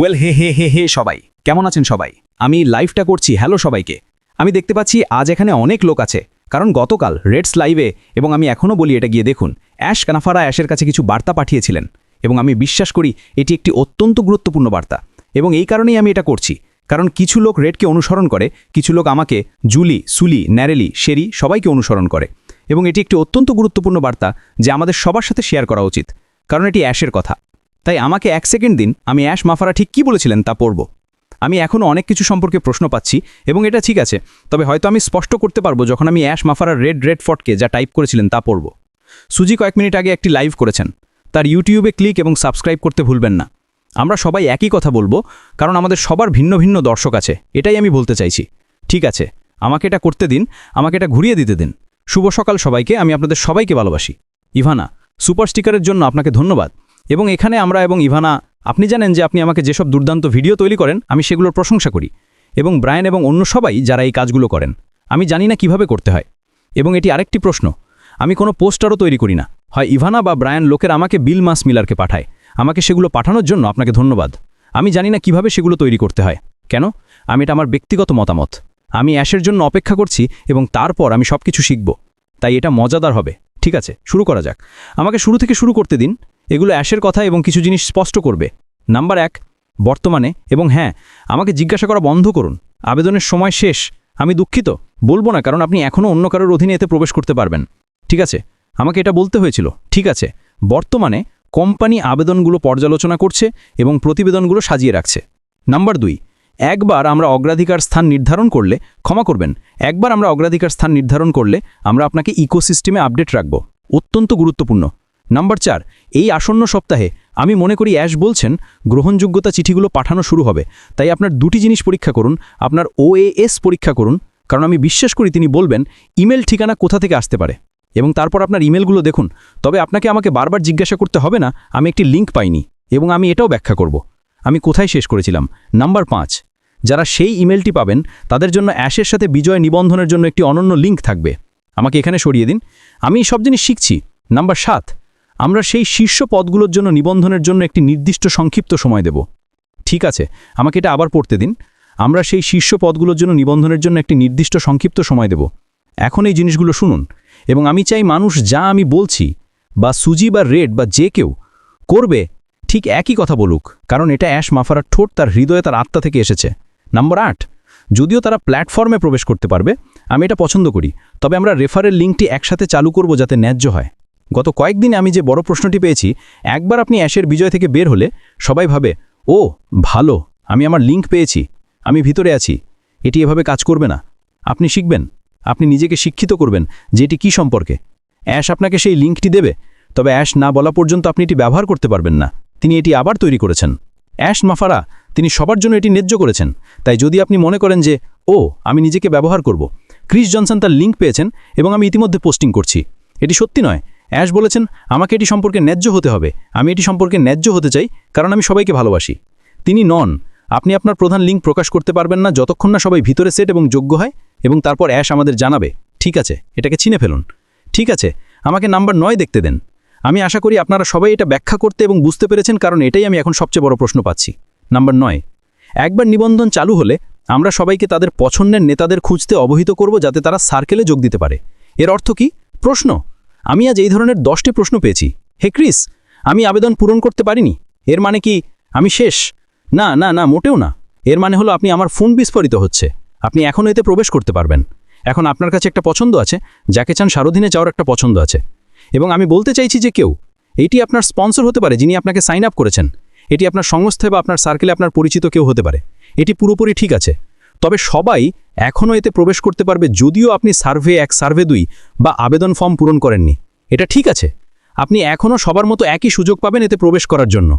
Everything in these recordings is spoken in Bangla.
ওয়েল হে হে হে হে, সবাই। কেমন আছেন সবাই? আমি লাইভটা করছি, হ্যালো সবাইকে। আমি দেখতে পাচ্ছি আজ এখানে অনেক লোক আছে, কারণ গতকাল রেডস লাইভে এবং আমি এখনও বলি এটা গিয়ে দেখুন, অ্যাশ কানাফারা অ্যাশের কাছে কিছু বার্তা পাঠিয়েছিলেন, এবং আমি বিশ্বাস করি এটি একটি অত্যন্ত গুরুত্বপূর্ণ বার্তা, এবং এই কারণেই আমি এটা করছি, কারণ কিছু লোক রেডকে অনুসরণ করে, কিছু লোক আমাকে জুলি, সুলি, ন্যারেলি, শেরি সবাইকে অনুসরণ করে, এবং এটি একটি অত্যন্ত গুরুত্বপূর্ণ বার্তা যে আমাদের সবার সাথে শেয়ার করা উচিত, কারণ এটি অ্যাশের কথা। তাই আমাকে এক সেকেন্ড দিন, আমি অ্যাশ মাফারা ঠিক কি বলেছিলেন তা পড়ব। আমি এখনও অনেক কিছু সম্পর্কে প্রশ্ন পাচ্ছি, এবং এটা ঠিক আছে, তবে হয়তো আমি স্পষ্ট করতে পারব যখন আমি অ্যাশ মাফারার রেড রেড ফটকে যা টাইপ করেছিলেন তা পড়ব। সুজি কয়েক মিনিট আগে একটি লাইভ করেছেন। তার ইউটিউবে ক্লিক এবং সাবস্ক্রাইব করতে ভুলবেন না। আমরা সবাই একই কথা বলব, কারণ আমাদের সবার ভিন্ন ভিন্ন দর্শক আছে, এটাই আমি বলতে চাইছি। ঠিক আছে, আমাকে এটা করতে দিন, আমাকে এটা ঘুরিয়ে দিতে দিন। শুভ সকাল সবাইকে, আমি আপনাদের সবাইকে ভালোবাসি। ইভানা, সুপার স্টিকারের জন্য আপনাকে ধন্যবাদ। এবং এখানে আমরা এবং ইভানা, আপনি জানেন যে আপনি আমাকে যেসব দুর্দান্ত ভিডিও তৈরি করেন, আমি সেগুলোর প্রশংসা করি এবং ব্রায়ান এবং অন্য সবাই যারা এই কাজগুলো করেন। আমি জানি না কীভাবে করতে হয়। এবং এটি আরেকটি প্রশ্ন, আমি কোনো পোস্টারও তৈরি করি না। হয় ইভানা বা ব্রায়ান লোকের আমাকে বিল মাস মিলারকে পাঠায়, আমাকে সেগুলো পাঠানোর জন্য আপনাকে ধন্যবাদ। আমি জানি না কীভাবে সেগুলো তৈরি করতে হয়। কেন? আমি এটা আমার ব্যক্তিগত মতামত। আমি অ্যাশের জন্য অপেক্ষা করছি এবং তারপর আমি সব কিছু শিখব। তাই এটা মজাদার হবে। ঠিক আছে, শুরু করা যাক। আমাকে শুরু থেকে শুরু করতে দিন। এগুলো অ্যাশের কথা এবং কিছু জিনিস স্পষ্ট করবে। নাম্বার এক, বর্তমানে, এবং হ্যাঁ আমাকে জিজ্ঞাসা করা বন্ধ করুন। আবেদনের সময় শেষ। আমি দুঃখিত। বলব না, কারণ আপনি এখনও অন্য কারোর অধীনে এতে প্রবেশ করতে পারবেন। ঠিক আছে, আমাকে এটা বলতে হয়েছিল। ঠিক আছে, বর্তমানে কোম্পানি আবেদনগুলো পর্যালোচনা করছে এবং প্রতিবেদনগুলো সাজিয়ে রাখছে। নাম্বার দুই, একবার আমরা অগ্রাধিকার স্থান নির্ধারণ করলে, ক্ষমা করবেন, একবার আমরা অগ্রাধিকার স্থান নির্ধারণ করলে আমরা আপনাকে ইকোসিস্টেমে আপডেট রাখব। অত্যন্ত গুরুত্বপূর্ণ। নাম্বার চার, এই আসন্ন সপ্তাহে আমি মনে করি অ্যাশ বলছেন, গ্রহণযোগ্যতা চিঠিগুলো পাঠানো শুরু হবে। তাই আপনার দুটি জিনিস পরীক্ষা করুন, আপনার ওএএস পরীক্ষা করুন, কারণ আমি বিশ্বাস করি তিনি বলবেন, ইমেল ঠিকানা কোথা থেকে আসতে পারে। এবং তারপর আপনার ইমেলগুলো দেখুন, তবে আপনাকে আমাকে বারবার জিজ্ঞাসা করতে হবে না, আমি একটি লিঙ্ক পাইনি, এবং আমি এটাও ব্যাখ্যা করব। আমি কোথায় শেষ করেছিলাম? নাম্বার পাঁচ, যারা সেই ইমেলটি পাবেন, তাদের জন্য অ্যাশের সাথে বিজয় নিবন্ধনের জন্য একটি অনন্য লিঙ্ক থাকবে। আমাকে এখানে সরিয়ে দিন। আমি সব জিনিস শিখছি। নাম্বার সাত আমরা সেই শীর্ষ পদগুলোর জন্য নিবন্ধনের জন্য একটি নির্দিষ্ট সংক্ষিপ্ত সময় দেব। ঠিক আছে, আমাকে এটা আবার পড়তে দিন। আমরা সেই শীর্ষ পদগুলোর জন্য নিবন্ধনের জন্য একটি নির্দিষ্ট সংক্ষিপ্ত সময় দেব। এখন এই জিনিসগুলো শুনুন, এবং আমি চাই মানুষ যা আমি বলছি, বা সুজি বা রেড বা যে কেউ করবে, ঠিক একই কথা বলুক, কারণ এটা অ্যাশ মাফারার ঠোঁট তার হৃদয়ে তার আত্মা থেকে এসেছে। নাম্বার আট, যদিও তারা প্ল্যাটফর্মে প্রবেশ করতে পারবে, আমি এটা পছন্দ করি, তবে আমরা রেফারের লিঙ্কটি একসাথে চালু করব যাতে ন্যায্য হয়। গত কয়েকদিনে আমি যে বড় প্রশ্নটি পেয়েছি, একবার আপনি অ্যাশের বিজয় থেকে বের হলে সবাই ভাবে, ও, ভালো, আমি আমার লিঙ্ক পেয়েছি, আমি ভিতরে আছি, এটি এভাবে কাজ করবে না। আপনি শিখবেন, আপনি নিজেকে শিক্ষিত করবেন যে এটি কী সম্পর্কে। অ্যাশ আপনাকে সেই লিঙ্কটি দেবে, তবে অ্যাশ না বলা পর্যন্ত আপনি এটি ব্যবহার করতে পারবেন না, তিনি এটি আবার তৈরি করেছেন। অ্যাশ মাফারা, তিনি সবার জন্য এটি ন্যায্য করেছেন, তাই যদি আপনি মনে করেন যে, ও, আমি নিজেকে ব্যবহার করব। ক্রিস জনসন তার লিঙ্ক পেয়েছেন এবং আমি ইতিমধ্যে পোস্টিং করছি। এটি সত্যি নয় অ্যাশ বলেছেন, আমাকে এটি সম্পর্কে ন্যায্য হতে হবে। আমি এটি সম্পর্কে ন্যায্য হতে চাই, কারণ আমি সবাইকে ভালোবাসি। তিনি নন। আপনি আপনার প্রধান লিঙ্ক প্রকাশ করতে পারবেন না যতক্ষণ না সবাই ভিতরে সেট এবং যোগ্য হয়, এবং তারপর অ্যাশ আমাদের জানাবে। ঠিক আছে, এটাকে চিনে ফেলুন। ঠিক আছে, আমাকে নাম্বার নয় দেখতে দেন। আমি আশা করি আপনারা সবাই এটা ব্যাখ্যা করতে এবং বুঝতে পেরেছেন, কারণ এটাই আমি এখন সবচেয়ে বড় প্রশ্ন পাচ্ছি। নাম্বার নয়, একবার নিবন্ধন চালু হলে আমরা সবাইকে তাদের পছন্দের নেতাদের খুঁজতে অবহিত করব যাতে তারা সার্কেলে যোগ দিতে পারে। এর অর্থ কি? প্রশ্ন আমি আজ এই ধরনের দশটি প্রশ্ন পেয়েছি। হে ক্রিস, আমি আবেদন পূরণ করতে পারিনি। এর মানে কি আমি শেষ? না না না, মোটেও না। এর মানে হলো আপনি আমার ফোন বিস্ফোরিত হচ্ছে। আপনি এখনও এতে প্রবেশ করতে পারবেন। এখন আপনার কাছে একটা পছন্দ আছে, যাকে চান সারোধীনে যাওয়ার একটা পছন্দ আছে। এবং আমি বলতে চাইছি যে কেউ, এটি আপনার স্পন্সর হতে পারে যিনি আপনাকে সাইন আপ করেছেন। এটি আপনার সংস্থায় বা আপনার সার্কেলে আপনার পরিচিত কেউ হতে পারে। এটি পুরোপুরি ঠিক আছে। তবে সবাই এখনও এতে প্রবেশ করতে পারবে যদিও আপনি সার্ভে এক, সার্ভে দুই বা আবেদন ফর্ম পূরণ করেননি। এটা ঠিক আছে। আপনি এখনও সবার মতো একই সুযোগ পাবেন এতে প্রবেশ করার জন্য।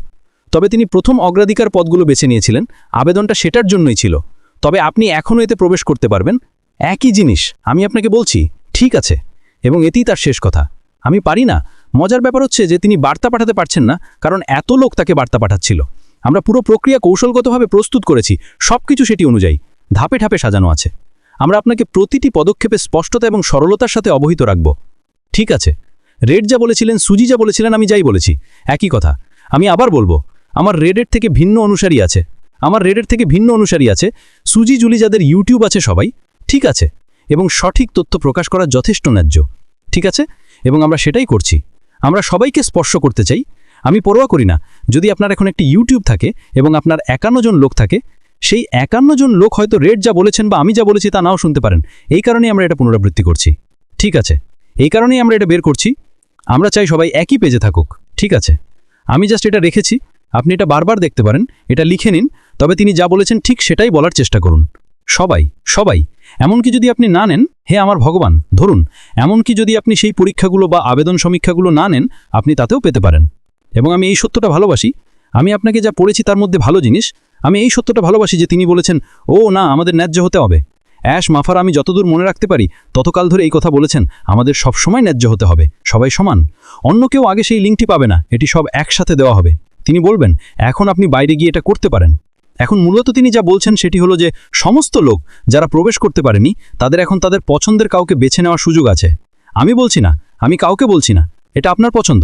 তবে তিনি প্রথম অগ্রাধিকার পদগুলো বেছে নিয়েছিলেন। আবেদনটা সেটার জন্যই ছিল। তবে আপনি এখনও এতে প্রবেশ করতে পারবেন। একই জিনিস, আমি আপনাকে বলছি, ঠিক আছে। এবং এতেই তার শেষ কথা। আমি পারি না। মজার ব্যাপার হচ্ছে যে তিনি বার্তা পাঠাতে পারছেন না, কারণ এত লোক তাকে বার্তা পাঠাচ্ছিল। আমরা পুরো প্রক্রিয়া কৌশলগতভাবে প্রস্তুত করেছি। সব কিছু সেটি অনুযায়ী। ধাপে ধাপে সাজানো আছে। আমরা আপনাকে প্রতিটি পদক্ষেপে স্পষ্টতা এবং সরলতার সাথে অবহিত রাখব। ঠিক আছে। রেড যা বলেছিলেন, সুজি যা বলেছিলেন, আমি যাই বলেছি। একই কথা। আমি আবার বলব, আমার রেডের থেকে ভিন্ন অনুসারী আছে। আমার রেডের থেকে ভিন্ন অনুসারী আছে। সুজি, জুলি যাদের ইউটিউব আছে সবাই, ঠিক আছে। এবং সঠিক তথ্য প্রকাশ করা যথেষ্ট ন্যায্য। ঠিক আছে? এবং আমরা সেটাই করছি। আমরা সবাইকে স্পর্শ করতে চাই। আমি পরোয়া করি না। যদি আপনার এখন একটি ইউটিউব থাকে এবং আপনার একান্ন জন লোক থাকে সেই একান্ন জন লোক হয়তো রেড যা বলেছেন বা আমি যা বলেছি তা নাও শুনতে পারেন। এই কারণেই আমরা এটা পুনরাবৃত্তি করছি। ঠিক আছে? এই কারণেই আমরা এটা বের করছি। আমরা চাই সবাই একই পেজে থাকুক। ঠিক আছে? আমি জাস্ট এটা রেখেছি। আপনি এটা বারবার দেখতে পারেন। এটা লিখে নিন। তবে তিনি যা বলেছেন ঠিক সেটাই বলার চেষ্টা করুন। সবাই সবাই, এমনকি যদি আপনি না নেন, হে আমার ভগবান, ধরুন, এমনকি যদি আপনি সেই পরীক্ষাগুলো বা আবেদন সমীক্ষাগুলো না নেন, আপনি তাতেও পেতে পারেন। এবং আমি এই সত্যটা ভালোবাসি। আমি আপনাকে যা পড়েছি তার মধ্যে ভালো জিনিস আমি এই সত্যটা ভালোবাসি যে তিনি বলেছেন, ও না, আমাদের ন্যায্য হতে হবে। অ্যাশ মাফার, আমি যতদূর মনে রাখতে পারি, ততকাল ধরে এই কথা বলেছেন, আমাদের সব সময় ন্যায্য হতে হবে, সবাই সমান। অন্য কেউ আগে সেই লিঙ্কটি পাবে না, এটি সব একসাথে দেওয়া হবে। তিনি বলবেন, এখন আপনি বাইরে গিয়ে এটা করতে পারেন। এখন মূলত তিনি যা বলছেন সেটি হলো যে, সমস্ত লোক যারা প্রবেশ করতে পারেনি, তাদের এখন তাদের পছন্দের কাউকে বেছে নেওয়ার সুযোগ আছে। আমি বলছি না, আমি কাউকে বলছি না, এটা আপনার পছন্দ।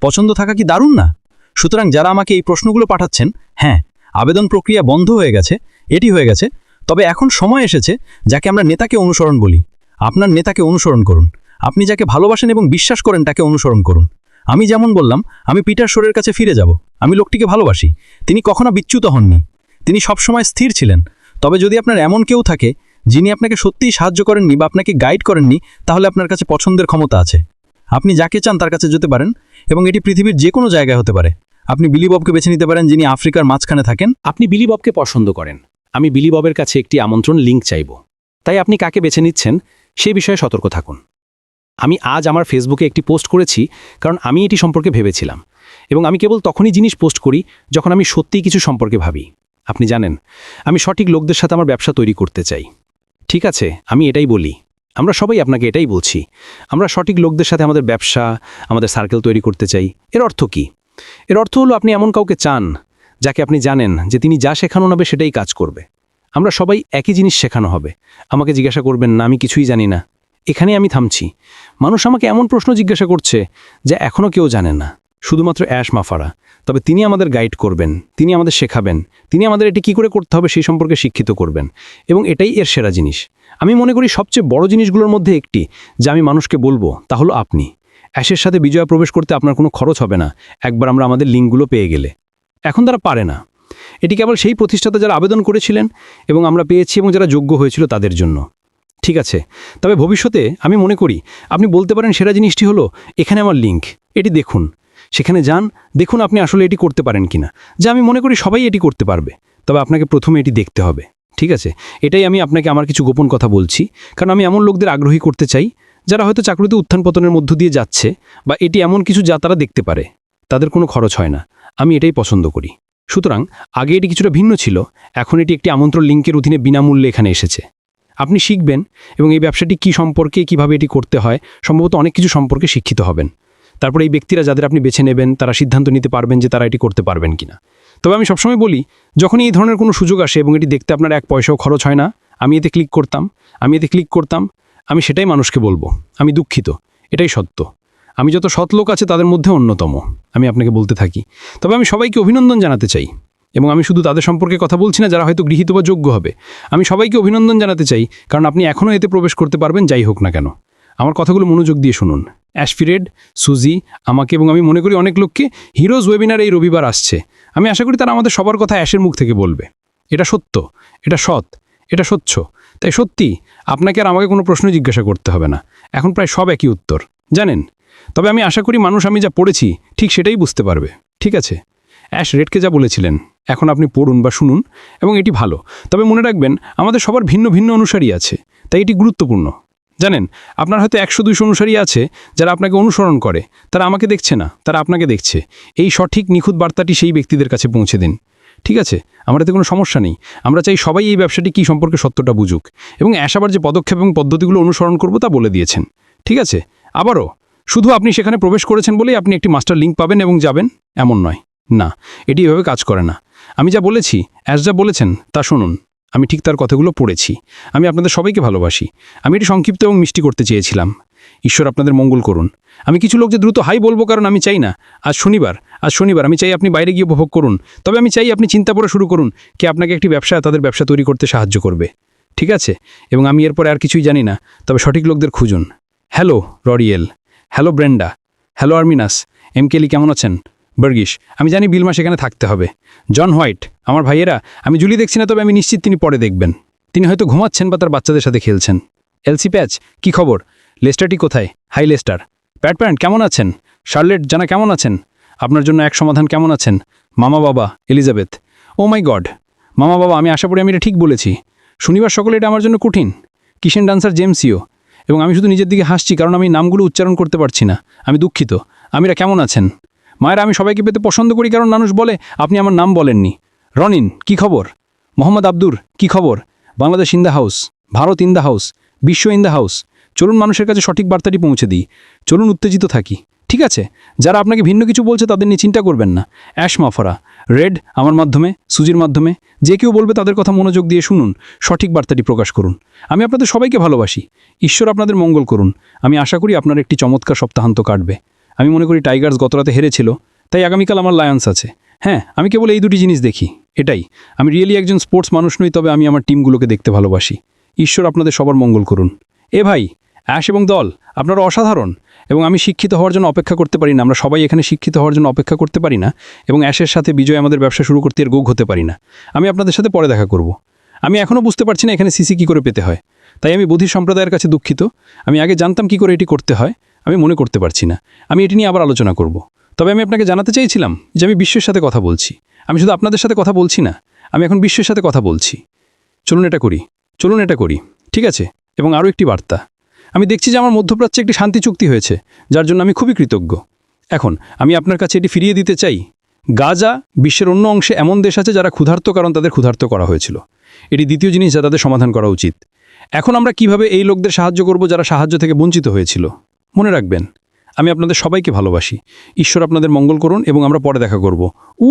পছন্দ থাকা কি দারুণ না? সুতরাং যারা আমাকে এই প্রশ্নগুলো পাঠাচ্ছেন হ্যাঁ আবেদন প্রক্রিয়া বন্ধ হয়ে গেছে, এটি হয়ে গেছে। তবে এখন সময় এসেছে যাকে আমরা নেতাকে অনুসরণ বলি। আপনার নেতাকে অনুসরণ করুন। আপনি যাকে ভালোবাসেন এবং বিশ্বাস করেন তাকে অনুসরণ করুন। আমি যেমন বললাম, আমি পিটার শোরের কাছে ফিরে যাব। আমি লোকটিকে ভালোবাসি। তিনি কখনো বিচ্যুত হননি। তিনি সবসময় স্থির ছিলেন। তবে যদি আপনার এমন কেউ থাকে, যিনি আপনাকে সত্যিই সাহায্য করেননি বা আপনাকে গাইড করেননি, তাহলে আপনার কাছে পছন্দের ক্ষমতা আছে। আপনি যাকে চান তার কাছে যেতে পারেন এবং এটি পৃথিবীর যে কোনো জায়গায় হতে পারে। আপনি বিলিববকে বেছে নিতে পারেন যিনি আফ্রিকার মাঝখানে থাকেন। আপনি বিলি ববকে পছন্দ করেন। আমি বিলি ববের কাছে একটি আমন্ত্রণ লিঙ্ক চাইব। তাই আপনি কাকে বেছে নিচ্ছেন সে বিষয়ে সতর্ক থাকুন। আমি আজ আমার ফেসবুকে একটি পোস্ট করেছি, কারণ আমি এটি সম্পর্কে ভেবেছিলাম। এবং আমি কেবল তখনই জিনিস পোস্ট করি যখন আমি সত্যিই কিছু সম্পর্কে ভাবি। আপনি জানেন, আমি সঠিক লোকদের সাথে আমার ব্যবসা তৈরি করতে চাই। ঠিক আছে, আমি এটাই বলি। আমরা সবাই আপনাকে এটাই বলছি। আমরা সঠিক লোকদের সাথে আমাদের ব্যবসা, আমাদের সার্কেল তৈরি করতে চাই। এর অর্থ কি? এর অর্থ হলো আপনি এমন কাউকে চান যাকে আপনি জানেন যে তিনি যা শেখানো হবে সেটাই কাজ করবে। আমরা সবাই একই জিনিস শেখানো হবে। আমাকে জিজ্ঞাসা করবেন, না, আমি কিছুই জানি না। এখানে আমি থামছি। মানুষ আমাকে এমন প্রশ্ন জিজ্ঞাসা করছে যা এখনও কেউ জানে না। শুধুমাত্র অ্যাশ মাফারা। তবে তিনি আমাদের গাইড করবেন, তিনি আমাদের শেখাবেন, তিনি আমাদের এটি কী করে করতে হবে সেই সম্পর্কে শিক্ষিত করবেন। এবং এটাই এর সেরা জিনিস। আমি মনে করি সবচেয়ে বড় জিনিসগুলোর মধ্যে একটি যা আমি মানুষকে বলব তা হলো আপনি। অ্যাশের সাথে বিজয়া প্রবেশ করতে আপনার কোনো খরচ হবে না। একবার আমরা আমাদের লিঙ্কগুলো পেয়ে গেলে। এখন তারা পারে না। এটি কেবল সেই প্রতিষ্ঠাতা যারা আবেদন করেছিলেন এবং আমরা পেয়েছি এবং যারা যোগ্য হয়েছিল তাদের জন্য। ঠিক আছে, তবে ভবিষ্যতে আমি মনে করি, আপনি বলতে পারেন সেরা জিনিসটি হলো, এখানে আমার লিঙ্ক। এটি দেখুন। সেখানে যান, দেখুন আপনি আসলে এটি করতে পারেন কিনা। যা আমি মনে করি সবাই এটি করতে পারবে। তবে আপনাকে প্রথমে এটি দেখতে হবে। ঠিক আছে, এটাই আমি আপনাকে আমার কিছু গোপন কথা বলছি। কারণ আমি এমন লোকদের আগ্রহী করতে চাই যারা হয়তো চাকরিতে উত্থান পতনের মধ্য দিয়ে যাচ্ছে বা এটি এমন কিছু যা তারা দেখতে পারে, তাদের কোনো খরচ হয় না। আমি এটাই পছন্দ করি। সুতরাং, আগে এটি কিছুটা ভিন্ন ছিল, এখন এটি একটি আমন্ত্রণ লিঙ্কের অধীনে বিনামূল্যে এখানে এসেছে। আপনি শিখবেন এবং এই ব্যবসাটি কি সম্পর্কে, কীভাবে এটি করতে হয়, সম্ভবত অনেক কিছু সম্পর্কে শিক্ষিত হবেন। তারপর এই ব্যক্তিরা যাদের আপনি বেছে নেবেন, তারা সিদ্ধান্ত নিতে পারবেন যে তারা এটি করতে পারবেন কিনা তবে আমি সবসময় বলি যখনই এই ধরনের কোনো সুযোগ আসে এবং এটি দেখতে আপনার এক পয়সাও খরচ হয় না, আমি এতে ক্লিক করতাম, আমি এতে ক্লিক করতাম আমি সেটাই মানুষকে বলব। আমি দুঃখিত, এটাই সত্য। আমি যত সৎ লোক আছে তাদের মধ্যে অন্যতম, আমি আপনাকে বলতে থাকি। তবে আমি সবাইকে অভিনন্দন জানাতে চাই, এবং আমি শুধু তাদের সম্পর্কে কথা বলছি না, যারা হয়তো গৃহীত বা যোগ্য হবে। আমি সবাইকে অভিনন্দন জানাতে চাই, কারণ আপনি এখনও এতে প্রবেশ করতে পারবেন, যাই হোক না কেন। আমার কথাগুলো মনোযোগ দিয়ে শুনুন। অ্যাশফিরেড, সুজি, আমাকে এবং আমি মনে করি অনেক লোককে হিরোজ ওয়েবিনার এই রবিবার আসছে। আমি আশা করি তারা আমাদের সবার কথা অ্যাশের মুখ থেকে বলবে। এটা সত্য, এটা সৎ, এটা স্বচ্ছ। তাই সত্যি, আপনাকে আর আমাকে কোনো প্রশ্ন জিজ্ঞাসা করতে হবে না। এখন প্রায় সব একই উত্তর। জানেন, তবে আমি আশা করি মানুষ আমি যা পড়েছি, ঠিক সেটাই বুঝতে পারবে। ঠিক আছে? অ্যাশ রেডকে যা বলেছিলেন, এখন আপনি পড়ুন বা শুনুন, এবং এটি ভালো। তবে মনে রাখবেন, আমাদের সবার ভিন্ন ভিন্ন অনুসারী আছে, তাই এটি গুরুত্বপূর্ণ। জানেন, আপনার হয়তো একশো দুইশো অনুসারী আছে, যারা আপনাকে অনুসরণ করে। তারা আমাকে দেখছে না, তারা আপনাকে দেখছে। এই সঠিক নিখুঁত বার্তাটি সেই ব্যক্তিদের কাছে পৌঁছে দিন। ঠিক আছে, আমার এতে কোনো সমস্যা নেই। আমরা চাই সবাই এই ব্যবসাটি কী সম্পর্কে সত্যটা বুঝুক এবং আশাবার যে পদক্ষেপ এবং পদ্ধতিগুলো অনুসরণ করব তা বলে দিয়েছেন। ঠিক আছে, আবারও, শুধু আপনি সেখানে প্রবেশ করেছেন বলেই আপনি একটি মাস্টার লিঙ্ক পাবেন এবং যাবেন? এমন নয়। না, এটি এভাবে কাজ করে না। আমি যা বলেছি অ্যাস যা বলেছেন, তা শুনুন। আমি ঠিক তার কথাগুলো পড়েছি। আমি আপনাদের সবাইকে ভালোবাসি। আমি এটি সংক্ষিপ্ত এবং মিষ্টি করতে চেয়েছিলাম। ঈশ্বর আপনাদের মঙ্গল করুন। আমি কিছু লোক যে দ্রুত হাই বলব কারণ আমি চাই না। আজ শনিবার আজ শনিবার। আমি চাই আপনি বাইরে গিয়ে উপভোগ করুন। তবে আমি চাই আপনি চিন্তা করে শুরু করুন কে আপনাকে একটি ব্যবসা, তাদের ব্যবসা তৈরি করতে সাহায্য করবে। ঠিক আছে? এবং আমি এরপরে আর কিছুই জানি না, তবে সঠিক লোকদের খুঁজুন। হ্যালো, ররিয়েল। Hello, Brenda. হ্যালো, আর্মিনাস। এম কেলি কেমন আছেন? বার্গিস আমি জানি বিলমা সেখানে থাকতে হবে। জন হোয়াইট, আমার ভাইয়েরা, আমি জুলি দেখছি না, তবে আমি নিশ্চিত তিনি পরে দেখবেন। তিনি হয়তো ঘুমাচ্ছেন বা তার বাচ্চাদের সাথে খেলছেন। এলসি প্যাচ, কি খবর? লেস্টারটি কোথায়? High Leicester. প্যাট প্যান্ট, কেমন আছেন? শার্লেট, জানা কেমন আছেন? আপনার জন্য এক সমাধান কেমন আছেন? মামা বাবা, এলিজাবেথ। ও মাই গড মামা বাবা, আমি আশা করি আমি এটা ঠিক বলেছি। শনিবার সকলে এটা আমার জন্য কঠিন। কিষেন ডান্সার জেমসিও এবং আমি শুধু নিজের দিকে হাসছি, কারণ আমি নামগুলো উচ্চারণ করতে পারছি না। আমি দুঃখিত। আমিরা কেমন আছেন? মায়েরা, আমি সবাইকে পেতে পছন্দ করি, কারণ মানুষ বলে, আপনি আমার নাম বলেননি। রনিন, কি খবর? মোহাম্মদ আব্দুর, কি খবর? Bangladesh in the house, Bharat in the house, বিশ্ব ইন দ্য হাউস। চলুন মানুষের কাছে সঠিক বার্তাটি পৌঁছে দিই। চলুন উত্তেজিত থাকি। ঠিক আছে? যারা আপনাকে ভিন্ন কিছু বলছে, তাদের নিয়ে চিন্তা করবেন না। অ্যাশ মাফারা, রেড, আমার মাধ্যমে, সুজির মাধ্যমে, যে কেউ বলবে তাদের কথা মনোযোগ দিয়ে শুনুন, সঠিক বার্তাটি প্রকাশ করুন। আমি আপনাদের সবাইকে ভালোবাসি। ঈশ্বর আপনাদের মঙ্গল করুন। আমি আশা করি আপনার একটি চমৎকার সপ্তাহান্ত কাটবে। আমি মনে করি টাইগার্স গতরাতে হেরেছিল, তাই আগামীকাল আমার লায়ন্স আছে। হ্যাঁ আমি কেবল এই দুটি জিনিস দেখি, এটাই। আমি রিয়েলি একজন স্পোর্টস মানুষ নই, তবে আমি আমার টিমগুলোকে দেখতে ভালোবাসি। ঈশ্বর আপনাদের সবার মঙ্গল করুন। এ ভাই, অ্যাশ এবং দল, আপনারা অসাধারণ, এবং আমি শিক্ষিত হওয়ার জন্য অপেক্ষা করতে পারি না, আমরা সবাই এখানে শিক্ষিত হওয়ার জন্য অপেক্ষা করতে পারি না, এবং অ্যাশের সাথে বিজয় আমাদের ব্যবসা শুরু করতে এর গোগ হতে পারি না। আমি আপনাদের সাথে পরে দেখা করব। আমি এখনও বুঝতে পারছি না এখানে সিসি কী করে পেতে হয়। তাই আমি বুদ্ধি সম্প্রদায়ের কাছে দুঃখিত। আমি আগে জানতাম কি করে এটি করতে হয়। আমি মনে করতে পারছি না। আমি এটি নিয়ে আবার আলোচনা করব। তবে আমি আপনাকে জানাতে চাইছিলাম যে আমি বিশ্বের সাথে কথা বলছি। আমি শুধু আপনাদের সাথে কথা বলছি না, আমি এখন বিশ্বের সাথে কথা বলছি। চলুন এটা করি, চলুন এটা করি, ঠিক আছে? এবং আরও একটি বার্তা। আমি দেখছি যে আমার মধ্যপ্রাচ্যে একটি শান্তি চুক্তি হয়েছে, যার জন্য আমি খুবই কৃতজ্ঞ। এখন, আমি আপনার কাছে এটি ফিরিয়ে দিতে চাই। গাজা বিশ্বের অন্য অংশে এমন দেশ আছে যারা ক্ষুধার্ত কারণ তাদের ক্ষুধার্ত করা হয়েছিল। এটি দ্বিতীয় জিনিস যা তাদের সমাধান করা উচিত। এখন আমরা কীভাবে এই লোকদের সাহায্য করব যারা সাহায্য থেকে বঞ্চিত হয়েছিল? মনে রাখবেন, আমি আপনাদের সবাইকে ভালোবাসি। ঈশ্বর আপনাদের মঙ্গল করুন এবং আমরা পরে দেখা করব। উ